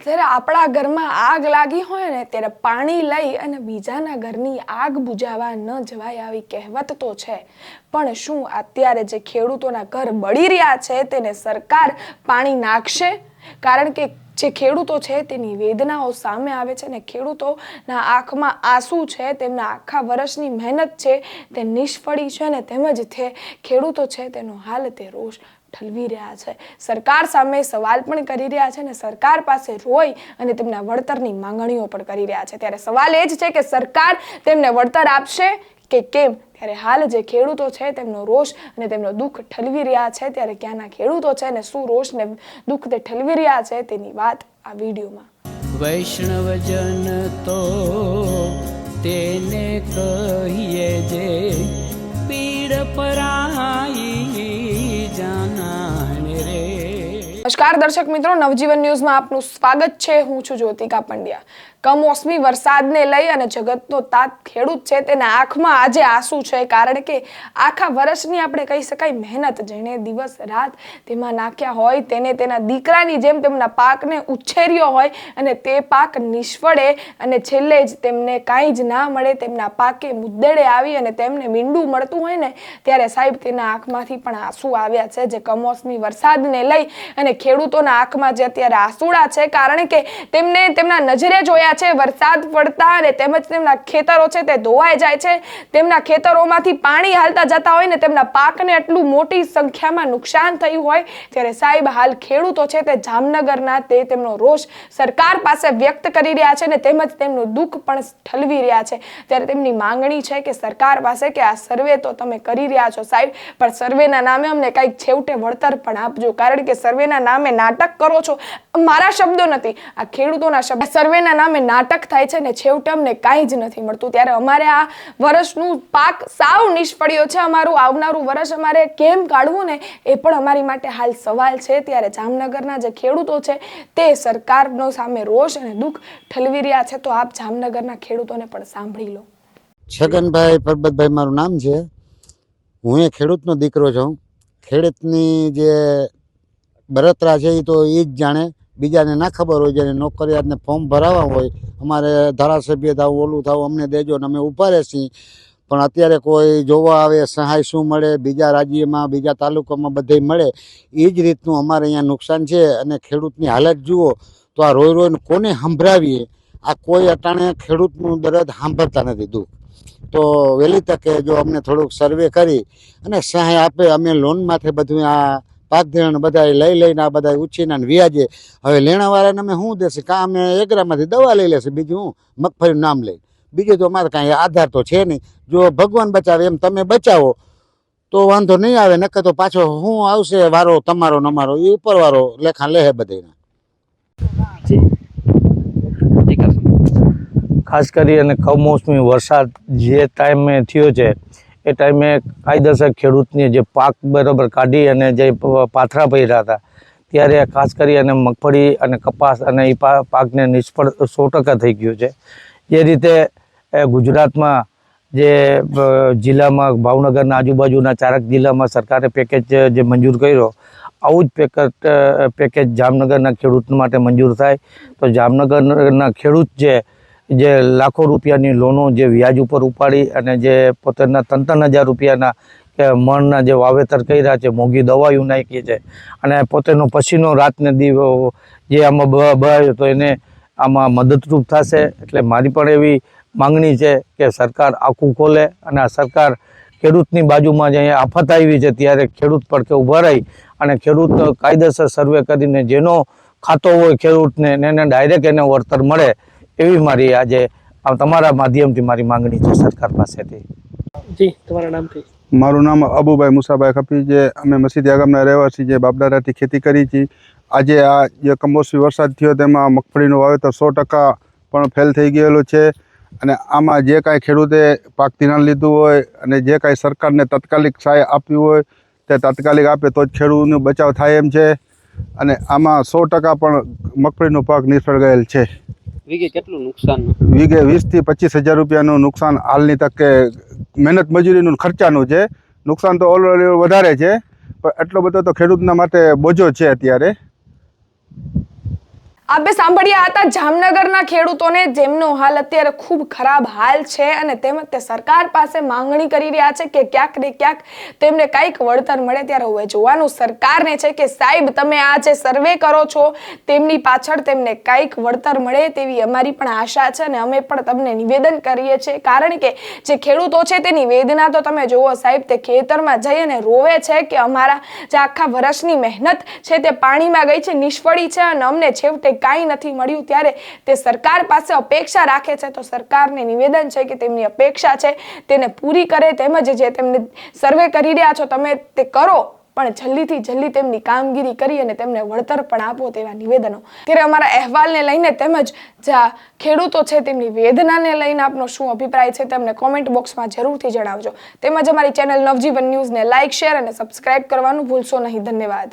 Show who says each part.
Speaker 1: જ્યારે આપણા ઘરમાં આગ લાગી હોય ને ત્યારે પાણી લઈ અને બીજાના ઘરની આગ બુજાવા ન જવાય આવી કહેવત તો છે. પણ શું અત્યારે જે ખેડૂતોના ઘર બળી રહ્યા છે તેને સરકાર પાણી નાખશે? કારણ કે જે ખેડૂતો છે તેની વેદનાઓ સામે આવે છે ને ખેડૂતોના આંખમાં આંસુ છે, તેમના આખા વર્ષની મહેનત છે, તે નિષ્ફળી છે ને તેમજ તે ખેડૂતો છે તેનો હાલ તે રોષ ઠલવી રહ્યા છે. સરકાર સામે સવાલ પણ કરી રહ્યા છે ને સરકાર પાસે રોઈ અને તેમના વળતરની માંગણીઓ પણ કરી રહ્યા છે. ત્યારે સવાલ એ જ છે કે સરકાર તેમને વળતર આપશે કે કેમ? ત્યારે હાલ જે ખેડૂતો છે તેમનો રોષ અને તેમનો દુઃખ ઠલવી રહ્યા છે. ત્યારે ક્યાંના ખેડૂતો છે ને શું રોષ ને દુઃખ તે ઠલવી રહ્યા છે તેની વાત આ વિડીયોમાં.
Speaker 2: વૈષ્ણવજન તો તેને કહીએ જે પીડ પરાઈ
Speaker 1: નમસ્કાર દર્શક મિત્રો નવજીવન ન્યૂઝમાં આપનું સ્વાગત છે. હું છું જ્યોતિકા પંડ્યા. કમોસમી વરસાદને લઈ અને જગતનો તાત ખેડૂત છે તેના આંખમાં આજે આંસુ છે. કારણ કે આખા વર્ષની આપણે કહી શકાય મહેનત જેણે દિવસ રાત તેમાં નાખ્યા હોય, તેને તેના દીકરાની જેમ તેમના પાકને ઉછેર્યો હોય અને તે પાક નિષ્ફળે અને છેલ્લે જ તેમને કાંઈ જ ના મળે, તેમના પાકે મુદ્દડે આવી અને તેમને મીંડું મળતું હોય ને, ત્યારે સાહેબ તેના આંખમાંથી પણ આંસુ આવ્યા છે જે કમોસમી વરસાદને લઈ અને ખેડૂતોના આંખમાં જે અત્યારે આંસુડા છે. કારણ કે તેમને તેમના નજરે જોયા છે, વરસાદ પડતા અને તેમજ તેમના ખેતરો છે તે ધોવાઈ જાય છે. તેમના ખેતરોમાંથી પાણી હાલતા જતા હોય ને તેમના પાકને આટલું મોટી સંખ્યામાં નુકસાન થયું હોય, ત્યારે સાહેબ હાલ ખેડૂતો છે તે જામનગરના તે તેમનો રોષ સરકાર પાસે વ્યક્ત કરી રહ્યા છે ને તેમજ તેમનું દુઃખ પણ ઠલવી રહ્યા છે. ત્યારે તેમની માંગણી છે કે સરકાર પાસે કે આ સર્વે તો તમે કરી રહ્યા છો સાહેબ, પણ સર્વેના નામે અમને કંઈક છેવટે વળતર પણ આપજો. કારણ કે સર્વેના નામે નાટક કરો છો. મારા શબ્દો નથી, આ ખેડૂતોના શબ્દ સર્વેના નામે નાટક થાય છે ને છેવટે અમને કાંઈ જ નથી મળતું. ત્યારે અમારે આ વર્ષનું પાક સાવ નિષ્ફળ્યો છે અમારું, આવનારું વર્ષ અમારે કેમ કાઢવું ને એ પણ અમારી માટે હાલ સવાલ છે. ત્યારે જામનગરના જે ખેડૂતો છે તે સરકારનો સામે રોષ અને દુઃખ ઠલવી રહ્યા છે. તો આપ જામનગરના ખેડૂતોને પણ સાંભળી લો.
Speaker 3: છગનભાઈ પરબતભાઈ, મારું નામ છે. હું એ ખેડૂતનો દીકરો છું. ખેડૂતની જે બરતરા છે એ તો એ જ જાણે બીજાને ના ખબર હોય, જેને નોકરિયાતને ફોર્મ ભરાવા હોય, અમારે ધારાસભ્ય થાવ, ઓલું થાવ, અમને દેજો ને અમે ઊભા રહેશી. પણ અત્યારે કોઈ જોવા આવે, સહાય શું મળે, બીજા રાજ્યમાં, બીજા તાલુકામાં બધે મળે એ જ રીતનું અમારે અહીંયા નુકસાન છે. અને ખેડૂતની હાલત જુઓ, તો આ રોઈ રોઈને કોને સંભળાવીએ? આ કોઈ અટાણે ખેડૂતનું દરદ સાંભળતા નથી દુઃખ. તો વહેલી તકે જો અમને થોડુંક સર્વે કરી અને સહાય આપે, અમે લોન માથે બધું આ પાક ધિરાણ બધા લઈ લઈને આ બધા ઉછીના વ્યાજે હવે લેણાવાળાને અમે શું દેશે? કાં અમે એગરામાંથી દવા લઈ લેશે? બીજું હું? મગફળીનું નામ લઈ બીજું તો અમારે કાંઈ આધાર તો છે નહીં. જો ભગવાન બચાવે એમ તમે બચાવો તો વાંધો નહીં આવે. નકર તો પાછો હું આવશે વારો તમારો નમારો એ ઉપરવાળો લેખા લેહે બધાના
Speaker 4: ખાસ કરી અને કમોસમી વરસાદ જે ટાઈમે થયો છે એ ટાઈમે કાયદેસર ખેડૂતની જે પાક બરાબર કાઢી અને જે પાથરા પહેર્યા હતા, ત્યારે ખાસ કરી અને મગફળી અને કપાસ અને એ પાકને નિષ્ફળ સો ટકા થઈ ગયું છે. એ રીતે ગુજરાતમાં જે જિલ્લામાં ભાવનગરના આજુબાજુના ચારક જિલ્લામાં સરકારે પેકેજ જે મંજૂર કર્યો, આવું જ પેકેજ પેકેજ જામનગરના ખેડૂત માટે મંજૂર થાય. તો જામનગરના ખેડૂત જે જે લાખો રૂપિયાની લોનો જે વ્યાજ ઉપર ઉપાડી અને જે પોતાના ત્રણ ત્રણ હજાર રૂપિયાના કે મણના જે વાવેતર કર્યા છે, મોંઘી દવાઓ નાખી છે અને પોતાનો પસીનો રાતને દીવ જે આમાં બહાયો તો એને આમાં મદદરૂપ થશે. એટલે મારી પણ એવી માંગણી છે કે સરકાર આખું ખોલે અને આ સરકાર ખેડૂતની બાજુમાં જે અહીંયા આફત આવી છે ત્યારે ખેડૂત પડકે ઊભા રહી અને ખેડૂત કાયદેસર સર્વે કરીને જેનો ખાતો હોય ખેડૂતને, એને ડાયરેક્ટ એને વળતર મળે. એવી મારી આજે આ તમારા માધ્યમથી મારી માંગણી છે સરકાર પાસેથી.
Speaker 5: જી તમારા નામથી.
Speaker 6: મારું નામ અબુભાઈ મુસાભાઈ ખપી છે. અમે મસીદિયા ગામના રહેવાસી જે બાપદાદાથી ખેતી કરી છે. આજે આ જે કમોસમી વરસાદ થયો તેમાં મગફળીનું વાવેતર સો ટકા પણ ફેલ થઈ ગયેલું છે. અને આમાં જે કાંઈ ખેડૂતે પાક ધિરાણ લીધું હોય અને જે કાંઈ સરકારને તાત્કાલિક સહાય આપવી હોય તે તાત્કાલિક આપે તો જ ખેડૂતનો બચાવ થાય એમ છે. અને આમાં સો ટકા પણ મગફળીનો પાક નિષ્ફળ ગયેલ છે.
Speaker 5: વીઘે કેટલું નુકસાન
Speaker 6: વીઘે વીસથી પચીસ હજાર રૂપિયાનું નુકસાન હાલની તકે મહેનત મજૂરીનું ખર્ચાનું છે. નુકસાન તો ઓલરેડી વધારે છે. પણ એટલો બધો તો ખેડૂતના માટે બોજો છે અત્યારે.
Speaker 1: આપણે સાંભળ્યા હતા જામનગરના ખેડૂતોને જેમનો હાલ અત્યારે ખૂબ ખરાબ હાલ છે અને તેમજ તે સરકાર પાસે માંગણી કરી રહ્યા છે કે ક્યાંક ને ક્યાંક તેમને કંઈક વળતર મળે ત્યારે હવે જોવાનું સરકારને છે કે સાહેબ, તમે આ જે સર્વે કરો છો, તેમની પાછળ તેમને કંઈક વળતર મળે તેવી અમારી પણ આશા છે અને અમે પણ તમને નિવેદન કરીએ છીએ. કારણ કે જે ખેડૂતો છે તેની વેદના તો તમે જુઓ સાહેબ, તે ખેતરમાં જઈ અને રોવે છે કે અમારા જે આખા વર્ષની મહેનત છે તે પાણીમાં ગઈ છે, નિષ્ફળી છે અને અમને છેવટે કાંઈ નથી મળ્યું ત્યારે તે સરકાર પાસે અપેક્ષા રાખે છે. તો સરકારને નિવેદન છે કે તેમની અપેક્ષા છે તેને પૂરી કરે તેમજ જે તેમને સર્વે કરી રહ્યા છો તમે તે કરો. પણ જલ્દીથી જલ્દી તેમની કામગીરી કરી અને તેમને વળતર પણ આપો તેવા નિવેદનો. ત્યારે અમારા અહેવાલને લઈને તેમજ જે આ ખેડૂતો છે તેમની વેદનાને લઈને આપનો શું અભિપ્રાય છે તેમને કોમેન્ટ બોક્સમાં જરૂરથી જણાવજો. તેમજ અમારી ચેનલ નવજીવન ન્યૂઝને લાઇક શેર અને સબસ્ક્રાઇબ કરવાનું ભૂલશો નહીં. ધન્યવાદ.